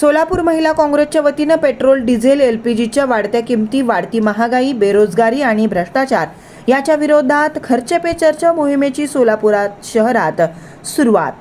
सोलापूर महिला काँग्रेसच्या वतीनं पेट्रोल डिझेल एल पी जीच्या वाढत्या किमती वाढती महागाई बेरोजगारी आणि भ्रष्टाचार याच्या विरोधात खर्च पे चर्चा मोहिमेची सोलापुरात शहरात सुरुवात.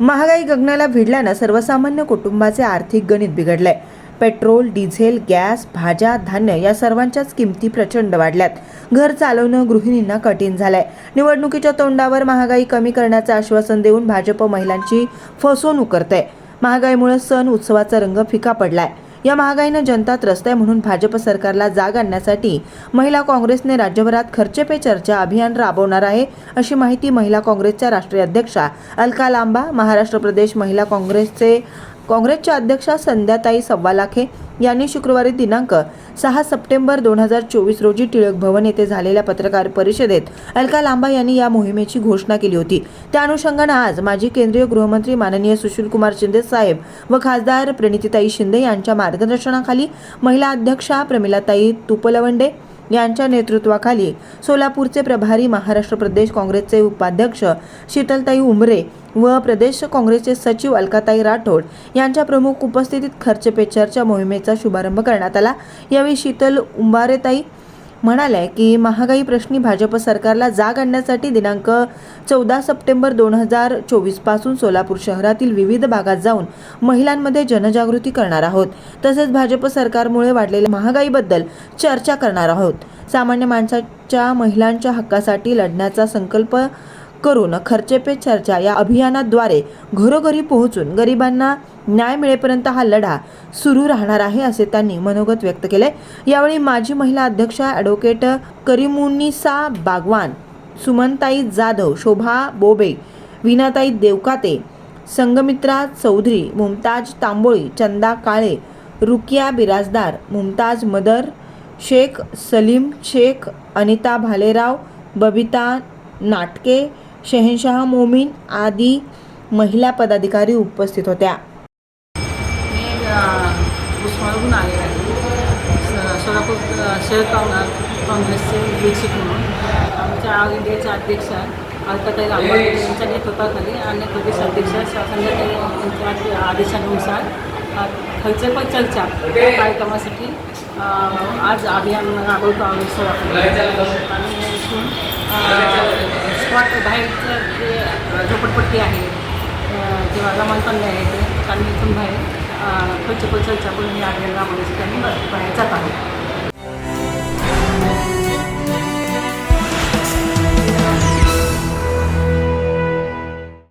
महागाई गगनाला भिडल्यानं सर्वसामान्य कुटुंबाचे आर्थिक गणित बिघडलंय. पेट्रोल डिझेल गॅस भाज्या धान्य या सर्वांच्याच किमती प्रचंड वाढल्यात. घर चालवणं गृहिणींना कठीण झालंय. निवडणुकीच्या तोंडावर महागाई कमी करण्याचं आश्वासन देऊन भाजप महिलांची फसवणूक करते महागाईमुळे सण उत्सवाचा रंग फिका पडलाय. या महागाईनं जनता त्रस्त आहे म्हणून भाजप सरकारला जाग आणण्यासाठी महिला काँग्रेसने राज्यभरात खर्चे पे चर्चा अभियान राबवणार आहे अशी माहिती महिला काँग्रेसच्या राष्ट्रीय अध्यक्षा अलका लांबा महाराष्ट्र प्रदेश महिला काँग्रेसचे काँग्रेसच्या अध्यक्षा संध्याताई सव्वालाखे यांनी शुक्रवारी दिनांक सहा सप्टेंबर दोन हजार चोवीस रोजी टिळक भवन येथे झालेल्या पत्रकार परिषदेत अलका लांबा यांनी या मोहिमेची घोषणा केली होती. त्या अनुषंगानं आज माजी केंद्रीय गृहमंत्री माननीय सुशीलकुमार शिंदे साहेब व खासदार प्रणितीताई शिंदे यांच्या मार्गदर्शनाखाली महिला अध्यक्षा प्रमिलाताई तुपलवंडे यांच्या नेतृत्वाखाली सोलापूरचे प्रभारी महाराष्ट्र प्रदेश काँग्रेसचे उपाध्यक्ष शीतलताई उमरे व प्रदेश काँग्रेसचे सचिव अलकाताई राठोड यांच्या प्रमुख उपस्थितीत खर्च पे चर्चा मोहिमेचा शुभारंभ करण्यात आला. यावेळी शीतल उंबारेताई म्हणाल्या की महागाई प्रश्नी भाजप सरकारला जाग आणण्यासाठी दिनांक चौदा सप्टेंबर दोन हजार चोवीसपासून सोलापूर शहरातील विविध भागात जाऊन महिलांमध्ये जनजागृती करणार आहोत. तसेच भाजप सरकारमुळे वाढलेल्या महागाईबद्दल चर्चा करणार आहोत. सामान्य माणसाच्या महिलांच्या हक्कासाठी लढण्याचा संकल्प करून खर्चे पे चर्चा या अभियानाद्वारे घरोघरी पोहोचून गरिबांना न्याय मिळेपर्यंत हा लढा सुरू राहणार आहे असे त्यांनी मनोगत व्यक्त केले यावेळी माजी महिला अध्यक्षा ॲडव्होकेट करीमुनिसा बागवान सुमनताई जाधव शोभा बोबे विनाताई देवकाते संगमित्रा चौधरी मुमताज तांबोळी चंदा काळे रुकिया बिराजदार मुमताज मदर शेख सलीम शेख अनिता भालेराव बबिता नाटके शहेनशाह मोमीन आदी महिला पदाधिकारी उपस्थित होत्या. मी उस्मानाबादहून आले आहे. सोलापूर शहर काँग्रेसचे दीक्षित म्हणून. आमच्या ऑल इंडियाच्या अध्यक्षा अलकाताई आंबेडकर यांच्या नेतृत्वाखाली आणि प्रदेश अध्यक्ष संध्याकाळी यांच्या आदेशानुसार खर्च पण चर्चा या कार्यक्रमासाठी आज अभियान राबवतो आम्ही सोलापूर आणि इथून स्पॉट बाहेरचं जे झोपडपट्टी आहे किंवा रमानपल्ले आहे ते कारण इथून बाहेर खर्च पण चर्चा करून या अभियान राबवण्यासाठी आम्ही बाहेर जात आहोत.